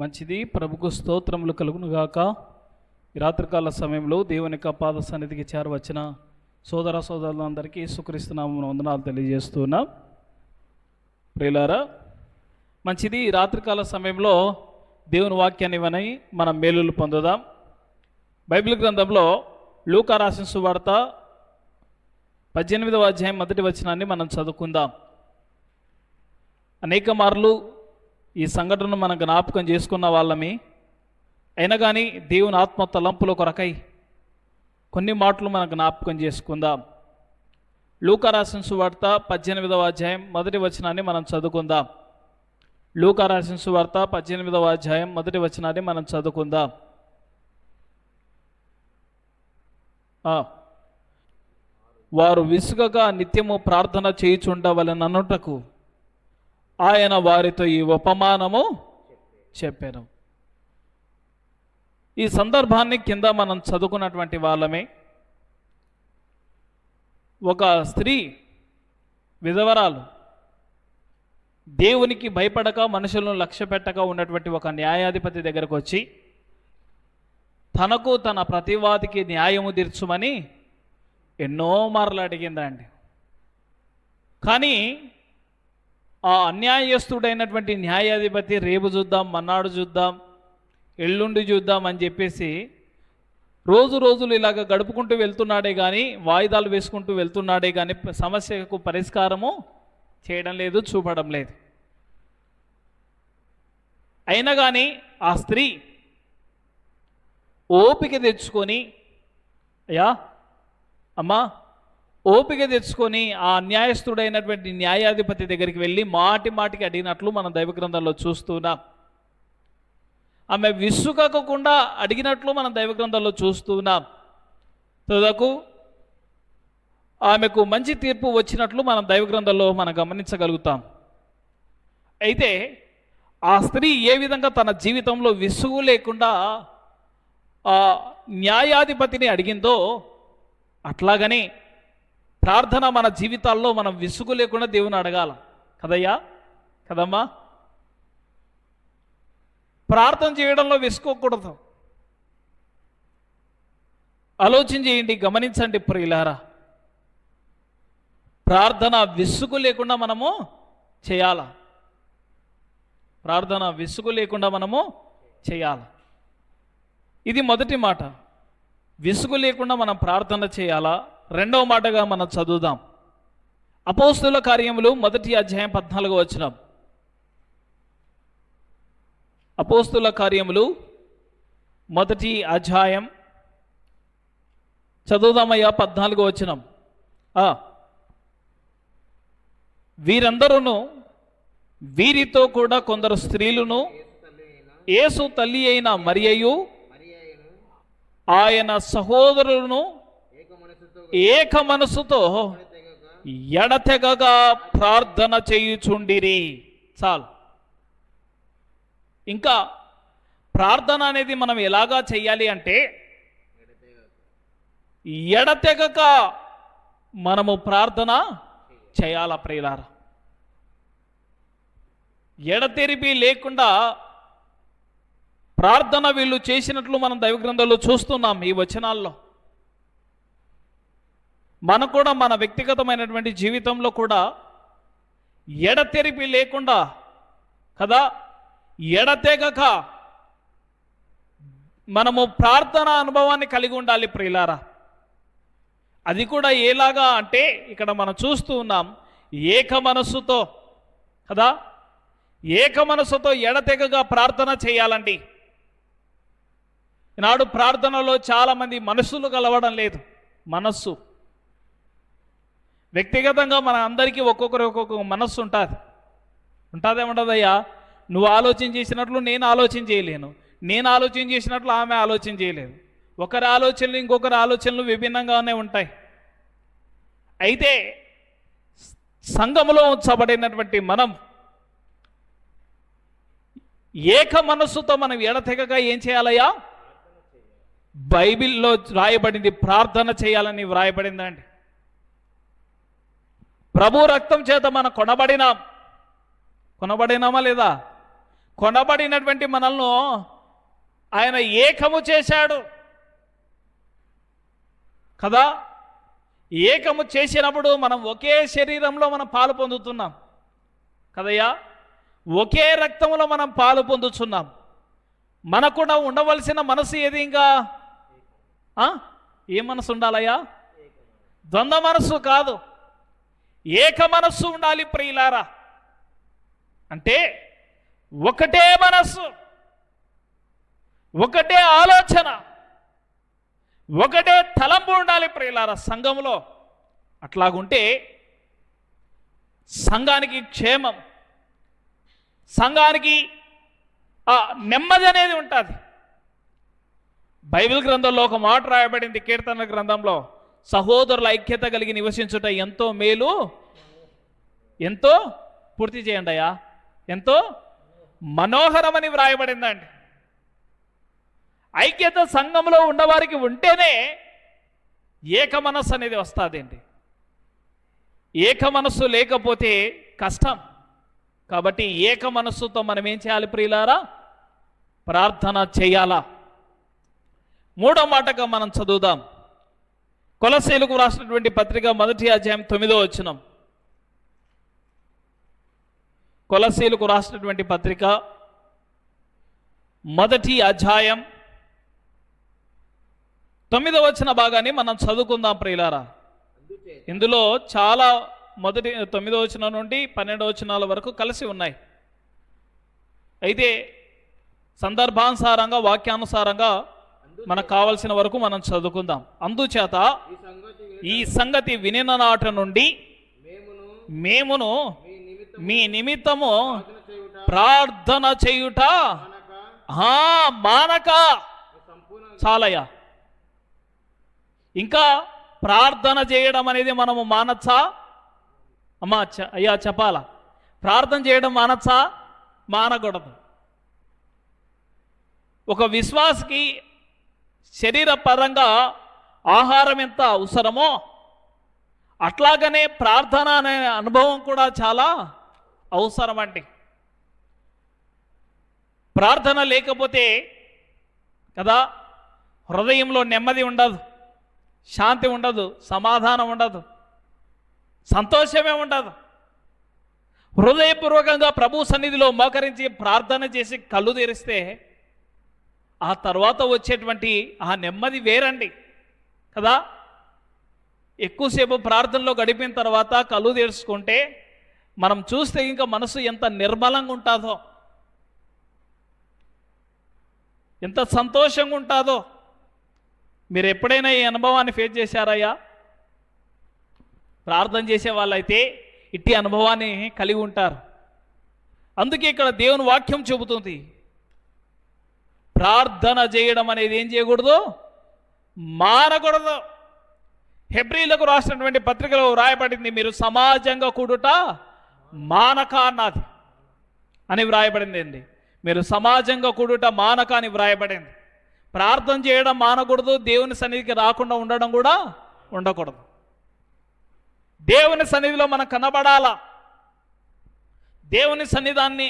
మంచిది. ప్రభుకు స్తోత్రములు కలుగునుగాక రాత్రికాల సమయంలో దేవుని యొక్క పాద సన్నిధికి చేరవచ్చిన సోదర సోదరులందరికీ సుకరిస్తున్నాము వందనాలు తెలియజేస్తున్నాం ప్రియులారా మంచిది. రాత్రికాల సమయంలో దేవుని వాక్యాన్ని విని మనం మేలులు పొందుదాం. బైబిల్ గ్రంథంలో లూకా రాసిన సువార్త పద్దెనిమిదవ అధ్యాయం మొదటి వచనాన్ని మనం చదువుకుందాం. అనేక మార్లు ఈ సంఘటనను మనం జ్ఞాపకం చేసుకున్న వాళ్ళమే. అయినా కానీ దేవుని ఆత్మ తలంపుల కొరకై కొన్ని మాటలు మనం జ్ఞాపకం చేసుకుందాం. లూకా రాసిన సువార్త పద్దెనిమిదవ అధ్యాయం మొదటి వచనాన్ని మనం చదువుకుందాం. లూకా రాసిన సువార్త పద్దెనిమిదవ అధ్యాయం మొదటి వచనాన్ని మనం చదువుకుందాం. వారు విసుగగా నిత్యము ప్రార్థన చేయుచుండవలననుటకు ఆయన వారితో ఈ ఉపమానము చెప్పాను. ఈ సందర్భాన్ని కింద మనం చదువుకున్నటువంటి వాళ్ళమే. ఒక స్త్రీ విధవరాలు దేవునికి భయపడక మనుషులను లక్ష్య పెట్టక ఉన్నటువంటి ఒక న్యాయాధిపతి దగ్గరకు వచ్చి తనకు తన ప్రతివాదికి న్యాయము తీర్చుమని ఎన్నో మార్లు అడిగిందండి. కానీ ఆ అన్యాయస్తుడైనటువంటి న్యాయాధిపతి రేపు చూద్దాం మన్నాడు చూద్దాం ఎల్లుండి చూద్దాం అని చెప్పేసి రోజు రోజులు ఇలాగ గడుపుకుంటూ వెళ్తున్నాడే కానీ వాయిదాలు వేసుకుంటూ వెళ్తున్నాడే కానీ సమస్యకు పరిష్కారము చేయడం లేదు చూపడం లేదు. అయినా కానీ ఆ స్త్రీ ఓపిక తెచ్చుకొని అయ్యా అమ్మా ఓపిక తెచ్చుకొని ఆ న్యాయస్థుడైనటువంటి న్యాయాధిపతి దగ్గరికి వెళ్ళి మాటి మాటికి అడిగినట్లు మనం దైవ గ్రంథంలో చూస్తున్నాం. ఆమె విసుగకుండా అడిగినట్లు మనం దైవ గ్రంథంలో చూస్తున్నాం. తుదకు ఆమెకు మంచి తీర్పు వచ్చినట్లు మనం దైవ గ్రంథంలో మనం గమనించగలుగుతాం. అయితే ఆ స్త్రీ ఏ విధంగా తన జీవితంలో విసుగు లేకుండా ఆ న్యాయాధిపతిని అడిగిందో అట్లాగనే ప్రార్థన మన జీవితాల్లో మనం విసుగు లేకుండా దేవుని అడగాల. కదయ్యా? కదమ్మా? ప్రార్థన చేయడంలో విసుకోకూడదు. ఆలోచన చేయండి గమనించండి ప్రియులారా. ప్రార్థన విసుగు లేకుండా మనము చేయాల. ప్రార్థన విసుగు లేకుండా మనము చేయాల. ఇది మొదటి మాట. విసుగు లేకుండా మనం ప్రార్థన చేయాలా? రెండవ మాటగా మనం చదువుదాం. అపోస్తుల కార్యములు మొదటి అధ్యాయం పద్నాలుగు వచ్చినాం అపోస్తుల కార్యములు మొదటి అధ్యాయం. చదువుదామయ్యా పద్నాలుగు వచ్చినాం వీరందరూ వీరితో కూడా కొందరు స్త్రీలను ఏసు తల్లి అయిన మరియయు ఆయన సహోదరులను ఏక మనసుతో ఎడతెగగా ప్రార్థన చేయుచుండిరి. చాలు. ఇంకా ప్రార్థన అనేది మనం ఎలాగా చేయాలి అంటే ఎడతెగక మనము ప్రార్థన చేయాల ప్రియులార. ఎడతెరిపి లేకుండా ప్రార్థన వీళ్ళు చేసినట్లు మనం దైవగ్రంథంలో చూస్తున్నాం ఈ వచనాల్లో. మన కూడా మన వ్యక్తిగతమైనటువంటి జీవితంలో కూడా ఎడతెరిపి లేకుండా కదా? ఎడతెగక మనము ప్రార్థన అనుభవాన్ని కలిగి ఉండాలి ప్రియులారా. అది కూడా ఏలాగా అంటే ఇక్కడ మనం చూస్తూ ఉన్నాం ఏక మనస్సుతో కదా? ఏక మనస్సుతో ఎడతెగగా ప్రార్థన చేయాలండి. ఈనాడు ప్రార్థనలో చాలామంది మనస్సులు కలవడం లేదు మనస్సు. వ్యక్తిగతంగా మన అందరికీ ఒక్కొక్కరు ఒక్కొక్క మనస్సు ఉంటుంది. ఉంటుందేముంటుందయ్యా నువ్వు ఆలోచన చేసినట్లు నేను ఆలోచన చేయలేను. నేను ఆలోచన చేసినట్లు ఆమె ఆలోచన చేయలేదు. ఒకరి ఆలోచనలు ఇంకొకరి ఆలోచనలు విభిన్నంగానే ఉంటాయి. అయితే సంఘములో ఉంచబడినటువంటి మనం ఏక మనస్సుతో మనం ఎడతెగక ఏం చేయాలయ్యా? బైబిల్లో రాయబడింది ప్రార్థన చేయాలని వ్రాయబడిందండి. ప్రభు రక్తం చేత మనం కొనబడినాం. కొనబడినామా లేదా? కొనబడినటువంటి మనల్ని ఆయన ఏకము చేశాడు. కదా? ఏకము చేసినప్పుడు మనం ఒకే శరీరంలో మనం పాలు పొందుతున్నాం. కదయ్యా? ఒకే రక్తంలో మనం పాలు పొందుతున్నాం మనకుండా ఉండవలసిన మనసు ఏది ఇంకా? ఏ మనసు ఉండాలయ్యా? ద్వంద్వ మనసు కాదు. ఏక మనస్సు ఉండాలి ప్రియులారా. అంటే ఒకటే మనస్సు ఒకటే ఆలోచన ఒకటే తలంపు ఉండాలి ప్రియులారా. సంఘంలో అట్లాగుంటే సంఘానికి క్షేమం సంఘానికి ఆ నెమ్మది అనేది ఉంటుంది. బైబిల్ గ్రంథంలో ఒక మాట రాయబడింది కీర్తన గ్రంథంలో. సహోదరుల ఐక్యత కలిగి నివసించుట ఎంతో మేలు. ఎంతో పూర్తి చేయండి అయ్యా. ఎంతో మనోహరమని వ్రాయబడిందండి. ఐక్యత సంఘంలో ఉన్నవారికి ఉంటేనే ఏక మనస్సు అనేది వస్తుందండి. ఏక మనస్సు లేకపోతే కష్టం. కాబట్టి ఏక మనస్సుతో మనం ఏం చేయాలి ప్రియులారా? ప్రార్థన చేయాలా? మూడో మాటగా మనం చదువుదాం. కొలసేలకు రాసినటువంటి పత్రిక మొదటి అధ్యాయం తొమ్మిదో వచ్చినం కొలసీలకు రాసినటువంటి పత్రిక మొదటి అధ్యాయం తొమ్మిదో వచ్చిన భాగాన్ని మనం చదువుకుందాం ప్రియులారా. ఇందులో చాలా మొదటి తొమ్మిదో వచనం నుండి పన్నెండో వచనాల వరకు కలిసి ఉన్నాయి. అయితే సందర్భానుసారంగా వాక్యానుసారంగా మనకు కావలసిన వరకు మనం చదువుకుందాం. అందుచేత ఈ సంగతి వినిన నాట నుండి మేమును మీ నిమిత్తం మీ నిమిత్తము ప్రార్థన చేయుట మానక చాలయ్యా. ఇంకా ప్రార్థన చేయడం అనేది మనము మానచ్చా? అమ్మా అయ్యా చెప్పాలా? ప్రార్థన చేయడం మానచ్చా? మానకూడదు. ఒక విశ్వాసకి శరీర పరంగా ఆహారం ఎంత అవసరమో అట్లాగనే ప్రార్థన అనే అనుభవం కూడా చాలా అవసరం అండి ప్రార్థన లేకపోతే కదా హృదయంలో నెమ్మది ఉండదు శాంతి ఉండదు సమాధానం ఉండదు సంతోషమే ఉండదు. హృదయపూర్వకంగా ప్రభు సన్నిధిలో మోకరించి ప్రార్థన చేసి కళ్ళు తెరిస్తే ఆ తర్వాత వచ్చేటువంటి ఆ నెమ్మది వేరండి. కదా? ఎక్కువసేపు ప్రార్థనలో గడిపిన తర్వాత కళ్ళు తెరుచుకుంటే మనం చూస్తే ఇంకా మనసు ఎంత నిర్మలంగా ఉంటుందో. ఎంత సంతోషంగా ఉంటుందో. మీరు ఎప్పుడైనా ఈ అనుభవాన్ని ఫేస్ చేశారయ్యా? ప్రార్థన చేసే వాళ్ళైతే ఇట్టి అనుభవాన్ని కలిగి ఉంటారు. అందుకే ఇక్కడ దేవుని వాక్యం చెబుతుంది. ప్రార్థన చేయడం అనేది ఏం చేయకూడదు? మానకూడదు హెబ్రిలకు రాసినటువంటి పత్రికలో వ్రాయబడింది మీరు సమాజంగా కూడుట మానక అన్నది అని వ్రాయబడింది అండి. మీరు సమాజంగా కూడుట మానక అని వ్రాయబడింది. ప్రార్థన చేయడం మానకూడదు దేవుని సన్నిధికి రాకుండా ఉండడం కూడా ఉండకూడదు. దేవుని సన్నిధిలో మనం కనబడాలా? దేవుని సన్నిధాన్ని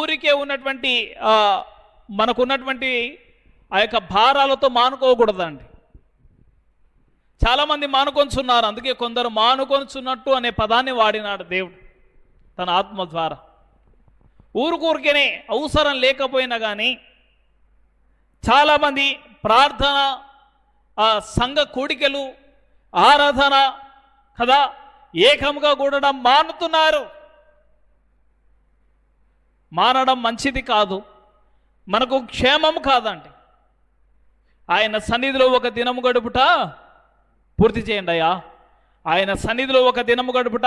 ఊరికే ఉన్నటువంటి మనకున్నటువంటి ఆ యొక్క భారాలతో మానుకోకూడదండి. చాలామంది మానుకొంచున్నారు అందుకే కొందరు మానుకొంచున్నట్టు అనే పదాన్ని వాడినాడు దేవుడు తన ఆత్మ ద్వారా. ఊరుకూరికనే అవసరం లేకపోయినా కానీ చాలామంది ప్రార్థన ఆ సంఘ కూడికలు ఆరాధన కదా ఏకంగా కూడడం మానుతున్నారు. మానడం మంచిది కాదు. మనకు క్షేమం కాదండి ఆయన సన్నిధిలో ఒక దినము గడుపుట పూర్తి చేయండి అయ్యా. ఆయన సన్నిధిలో ఒక దినము గడుపుట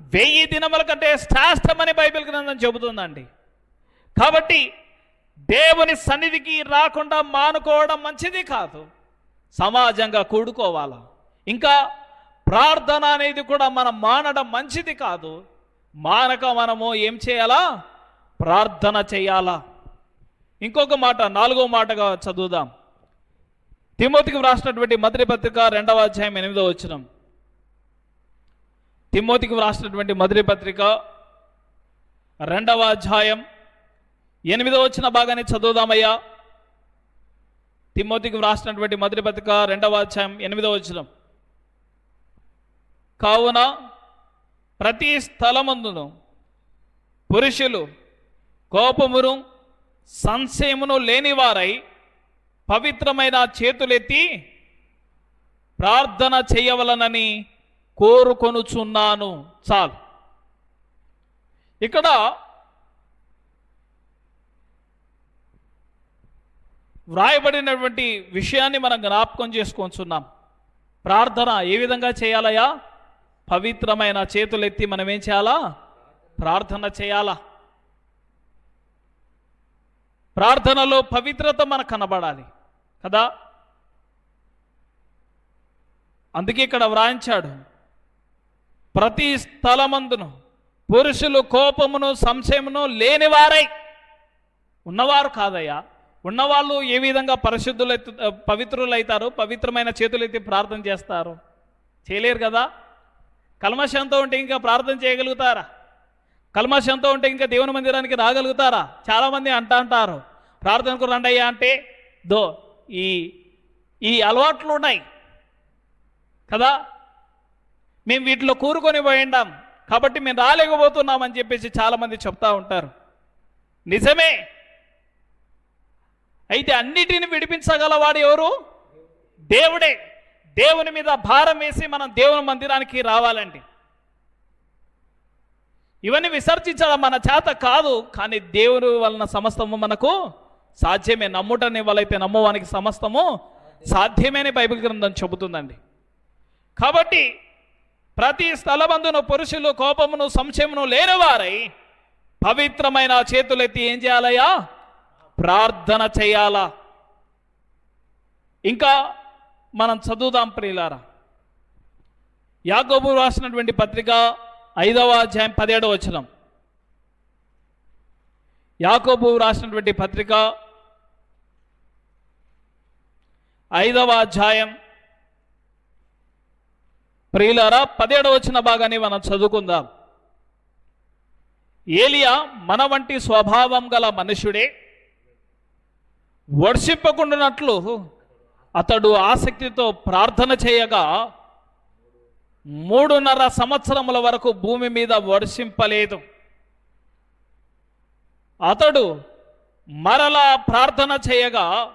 వెయ్యి దినముల కంటే శ్రేష్టమని బైబిల్ గ్రంథం చెబుతుందండి. కాబట్టి దేవుని సన్నిధికి రాకుండా మానుకోవడం మంచిది కాదు. సమాజంగా కూడుకోవాలా. ఇంకా ప్రార్థన అనేది కూడా మనం మానడం మంచిది కాదు. మానక మనము ఏం చేయాలా? ప్రార్థన చేయాలా? ఇంకొక మాట నాలుగో మాటగా చదువుదాం. తిమోతికి వ్రాసినటువంటి మొదటి పత్రిక రెండవ అధ్యాయం ఎనిమిదో వచ్చినం తిమోతికి వ్రాసినటువంటి మొదటి పత్రిక రెండవ అధ్యాయం ఎనిమిదో వచ్చిన భాగాన్ని చదువుదామయ్యా. తిమ్మోతికి వ్రాసినటువంటి మొదటి పత్రిక రెండవ అధ్యాయం ఎనిమిదో వచ్చిన కావున ప్రతి స్థలమందును పురుషులు కోపమును సంశయమును లేనివారై పవిత్రమైన చేతులెత్తి ప్రార్థన చేయవలనని కోరుకొనుచున్నాను. చాలు. ఇక్కడ వ్రాయబడినటువంటి విషయాన్ని మనం జ్ఞాపకం చేసుకొంచున్నాం. ప్రార్థన ఏ విధంగా చేయాలయా పవిత్రమైన చేతులెత్తి మనం ఏం చేయాలా? ప్రార్థన చేయాలా? ప్రార్థనలో పవిత్రత మనకు కనబడాలి. కదా? అందుకే ఇక్కడ వ్రాయించాడు ప్రతి స్థలమందును పురుషులు కోపమును సంశయమును లేనివారై ఉన్నవారు కాదయ్యా. ఉన్నవాళ్ళు ఏ విధంగా పరిశుద్ధులైతే పవిత్రులైతారు పవిత్రమైన చేతులైతే ప్రార్థన చేస్తారు? చేయలేరు కదా? కల్మశంతో ఉంటే ఇంకా ప్రార్థన చేయగలుగుతారా? కల్మషంతో ఉంటే ఇంకా దేవుని మందిరానికి రాగలుగుతారా? చాలామంది అంటా అంటారు. ప్రార్థనకు రండయ్యా అంటే దో ఈ ఈ అలవాట్లు ఉన్నాయి. కదా? మేము వీటిలో కూరుకొని పోయిండాం కాబట్టి మేము రాలేకపోతున్నామని చెప్పేసి చాలామంది చెప్తా ఉంటారు. నిజమే. అయితే అన్నిటిని విడిపించగలవాడు ఎవరు? దేవుడే. దేవుని మీద భారం వేసి మనం దేవుని మందిరానికి రావాలండి. ఇవన్నీ విసర్జించడం మన చేత కాదు కానీ దేవుని వలన సమస్తము మనకు సాధ్యమే. నమ్ముటని వాళ్ళైతే నమ్మవానికి సమస్తము సాధ్యమేనే బైబిల్ గ్రంథం చెబుతుందండి. కాబట్టి ప్రతి స్థలమందును పురుషులు కోపమును సంశయమును లేనివారై పవిత్రమైన చేతులెత్తి ఏం చేయాలయ్యా? ప్రార్థన చేయాలా? ఇంకా మనం చదువుదాం ప్రియులారా. యాగోబు రాసినటువంటి పత్రిక ఐదవ అధ్యాయం పదిహేడవ వచనం. యాకోబు రాసినటువంటి పత్రిక ఐదవ అధ్యాయం ప్రియులారా పదిహేడవ వచ్చిన భాగాన్ని మనం చదువుకుందాం. ఏలియా మన వంటి స్వభావం గల మనుషుడే వర్షింపకుండానట్లు అతడు ఆసక్తితో ప్రార్థన చేయగా మూడున్నర సంవత్సరముల వరకు భూమి మీద వర్షింపలేదు. అతడు మరలా ప్రార్థన చేయగా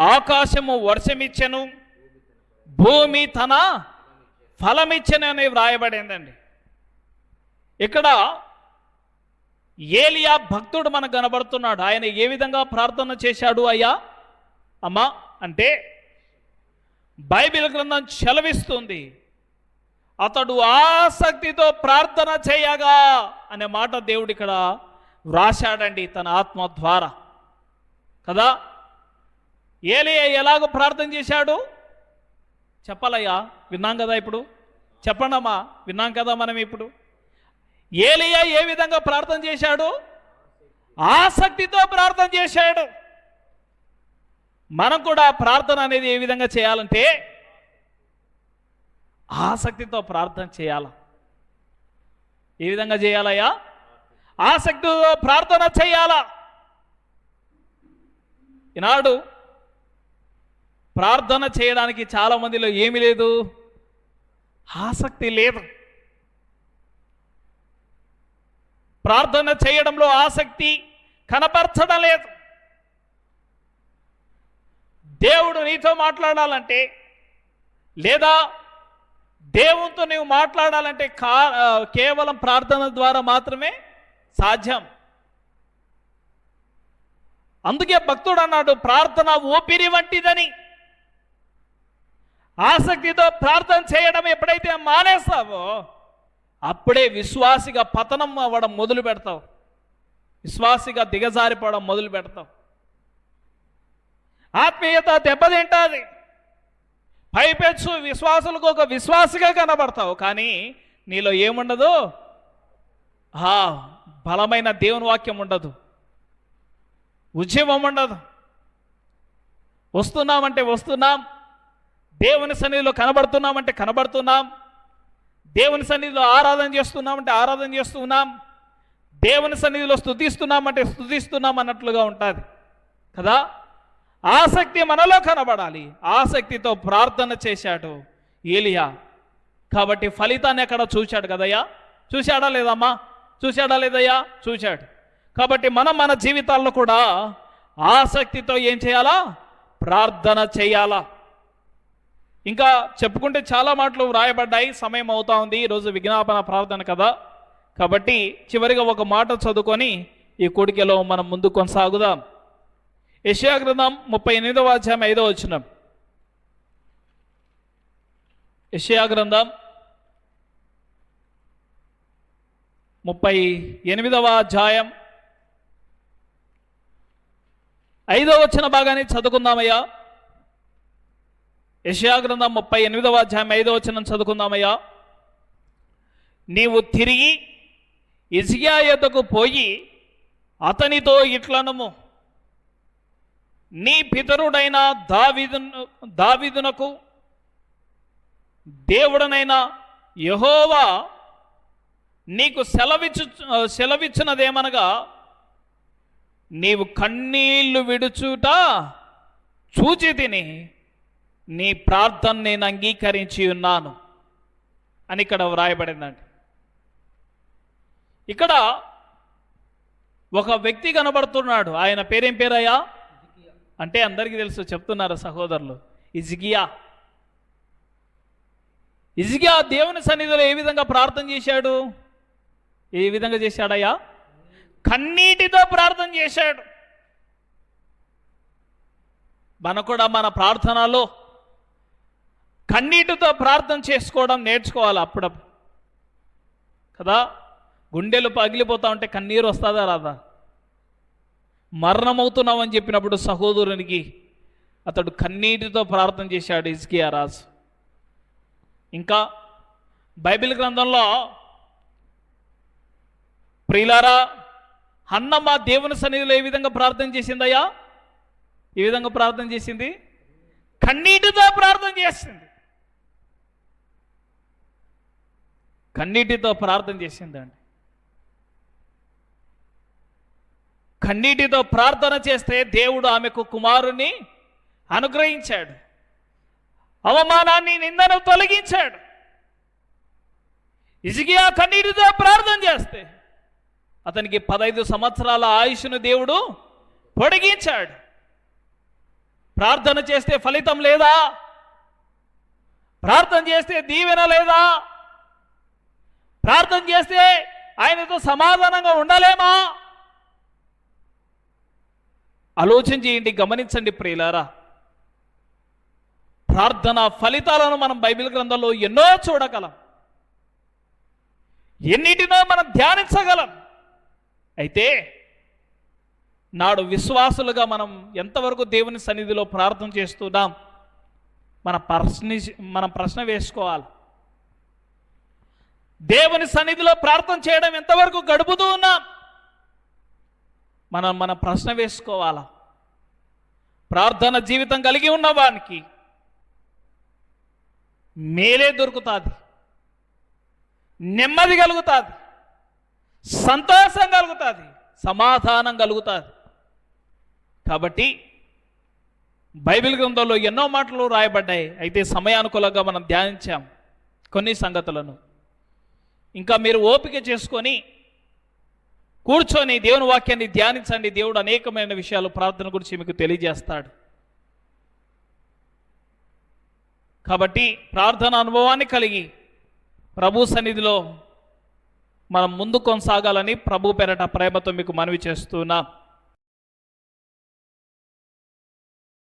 ఆకాశము వర్షమిచ్చెను భూమి తన ఫలమిచ్చెనని అని వ్రాయబడిందండి. ఇక్కడ ఏలియా భక్తుడు మనకు కనబడుతున్నాడు. ఆయన ఏ విధంగా ప్రార్థన చేశాడు అయ్యా? అమ్మా అంటే బైబిల్ గ్రంథం చెలవిస్తుంది. అతడు ఆసక్తితో ప్రార్థన చేయగా అనే మాట దేవుడు ఇక్కడ వ్రాశాడండి తన ఆత్మ ద్వారా. కదా? ఏలియా ఎలాగో ప్రార్థన చేశాడు? చెప్పాలయ్యా విన్నాం కదా ఇప్పుడు? చెప్పండమ్మా విన్నాం కదా మనం ఇప్పుడు? ఏలియా ఏ విధంగా ప్రార్థన చేశాడు? ఆసక్తితో ప్రార్థన చేశాడు. మనం కూడా ప్రార్థన అనేది ఏ విధంగా చేయాలంటే ఆసక్తితో ప్రార్థన చేయాల? ఏ విధంగా చేయాలయ్యా? ఆసక్తితో ప్రార్థన చేయాలా? ఈనాడు ప్రార్థన చేయడానికి చాలా మందిలో ఏమీ లేదు. ఆసక్తి లేదు. ప్రార్థన చేయడంలో ఆసక్తి కనపరచడం లేదు. దేవుడు నీతో మాట్లాడాలంటే లేదా దేవునితో నీవు మాట్లాడాలంటే కా కేవలం ప్రార్థన ద్వారా మాత్రమే సాధ్యం. అందుకే భక్తుడు అన్నాడు ప్రార్థన ఓపిరి వంటిదని. ఆసక్తితో ప్రార్థన చేయడం ఎప్పుడైతే మానేస్తావో అప్పుడే విశ్వాసిగా పతనం అవ్వడం మొదలు పెడతావు విశ్వాసిగా దిగజారిపోవడం మొదలు పెడతావు ఆత్మీయత దెబ్బతింటుంది. పైపెచ్చు విశ్వాసులకు ఒక విశ్వాసిగా కనబడతావు కానీ నీలో ఏముండదు? ఆ బలమైన దేవుని వాక్యం ఉండదు. ఉద్యమం ఉండదు. వస్తున్నామంటే వస్తున్నాం. దేవుని సన్నిధిలో కనబడుతున్నామంటే కనబడుతున్నాం. దేవుని సన్నిధిలో ఆరాధన చేస్తున్నామంటే ఆరాధన చేస్తున్నాం. దేవుని సన్నిధిలో స్తుతిస్తున్నామంటే స్తుతిస్తున్నాం అన్నట్లుగా ఉంటుంది. కదా? ఆసక్తి మనలో కనబడాలి. ఆసక్తితో ప్రార్థన చేశాడు ఏలియా. కాబట్టి ఫలితాన్ని ఎక్కడ చూశాడు కదయ్యా? చూశాడా లేదమ్మా? చూశాడా లేదయ్యా? చూశాడు. కాబట్టి మనం మన జీవితాల్లో కూడా ఆసక్తితో ఏం చేయాలా? ప్రార్థన చేయాలా. ఇంకా చెప్పుకుంటే చాలా మాటలు వ్రాయబడ్డాయి. సమయం అవుతా ఉంది. ఈరోజు విజ్ఞాపన ప్రార్థన కదా. కాబట్టి చివరిగా ఒక మాట చదువుకొని ఈ కోడికలో మనం ముందు కొనసాగుదాం. యెషయా గ్రంథం ముప్పై ఎనిమిదవ అధ్యాయం ఐదవ వచ్చిన యెషయా గ్రంథం ముప్పై ఎనిమిదవ అధ్యాయం ఐదవ వచ్చిన భాగాన్ని చదువుకుందామయ్యా. యెషయా గ్రంథం ముప్పై ఎనిమిదవ అధ్యాయం ఐదవ వచ్చిన చదువుకుందామయ్యా. నీవు తిరిగి ఇజియా యొద్దకు పోయి అతనితో ఇట్లనము. నీ పితరుడైన దావిదును దావిదునకు దేవుడనైన యహోవా నీకు సెలవిచ్చు సెలవిచ్చినదేమనగా నీవు కన్నీళ్ళు విడుచుట చూచి తిని నీ ప్రార్థన నేను అంగీకరించి ఉన్నాను అని ఇక్కడ వ్రాయబడిందండి. ఇక్కడ ఒక వ్యక్తి కనబడుతున్నాడు. ఆయన పేరేం పేరయ్యా? అంటే అందరికీ తెలుసు చెప్తున్నారు సహోదరులు ఇజిగియా ఇజిగియా దేవుని సన్నిధిలో ఏ విధంగా ప్రార్థన చేశాడు? ఏ విధంగా చేశాడయ్యా? కన్నీటితో ప్రార్థన చేశాడు. మన కూడా మన ప్రార్థనలో కన్నీటితో ప్రార్థన చేసుకోవడం నేర్చుకోవాలి అప్పుడప్పుడు. కదా? గుండెలు పగిలిపోతా ఉంటే కన్నీరు వస్తుందా రాదా? మరణమవుతున్నామని చెప్పినప్పుడు సహోదరునికి అతడు కన్నీటితో ప్రార్థన చేశాడు ఇస్కియా రాజు. ఇంకా బైబిల్ గ్రంథంలో ప్రియులారా అన్నమ్మ దేవుని సన్నిధిలో ఏ విధంగా ప్రార్థన చేసిందయ్యా? ఏ విధంగా ప్రార్థన చేసింది? కన్నీటితో ప్రార్థన చేసింది. కన్నీటితో ప్రార్థన చేసిందండి. కన్నీటితో ప్రార్థన చేస్తే దేవుడు ఆమెకు కుమారుని అనుగ్రహించాడు. అవమానాన్ని నిందను తొలగించాడు. ఇజిగియా కన్నీటితో ప్రార్థన చేస్తే అతనికి పదైదు సంవత్సరాల ఆయుష్ను దేవుడు పొడిగించాడు. ప్రార్థన చేస్తే ఫలితం లేదా? ప్రార్థన చేస్తే దీవెన లేదా? ప్రార్థన చేస్తే ఆయనతో సమాధానంగా ఉండలేమా? ఆలోచన చేయండి గమనించండి ప్రియులారా. ప్రార్థన ఫలితాలను మనం బైబిల్ గ్రంథంలో ఎన్నో చూడగలం. ఎన్నిటినో మనం ధ్యానించగలం. అయితే నాడు విశ్వాసులుగా మనం ఎంతవరకు దేవుని సన్నిధిలో ప్రార్థన చేస్తున్నాం? మన ప్రశ్న మనం ప్రశ్న వేసుకోవాలి. దేవుని సన్నిధిలో ప్రార్థన చేయడం ఎంతవరకు గడుపుతూ ఉన్నాం? మనం మన ప్రశ్న వేసుకోవాలా? ప్రార్థన జీవితం కలిగి ఉన్నవానికి మేలే దొరుకుతుంది. నెమ్మది కలుగుతుంది. సంతోషం కలుగుతుంది. సమాధానం కలుగుతుంది. కాబట్టి బైబిల్ గ్రంథంలో ఎన్నో మాటలు రాయబడ్డాయి. అయితే సమయానుకూలంగా మనం ధ్యానించాం కొన్ని సంగతులను. ఇంకా మీరు ఓపిక చేసుకొని కూర్చొని దేవుని వాక్యాన్ని ధ్యానించండి. దేవుడు అనేకమైన విషయాలు ప్రార్థన గురించి మీకు తెలియజేస్తాడు. కాబట్టి ప్రార్థన అనుభవాన్ని కలిగి ప్రభు సన్నిధిలో మనం ముందు కొనసాగాలని ప్రభు పెరట ప్రేమతో మీకు మనవి చేస్తున్నాం.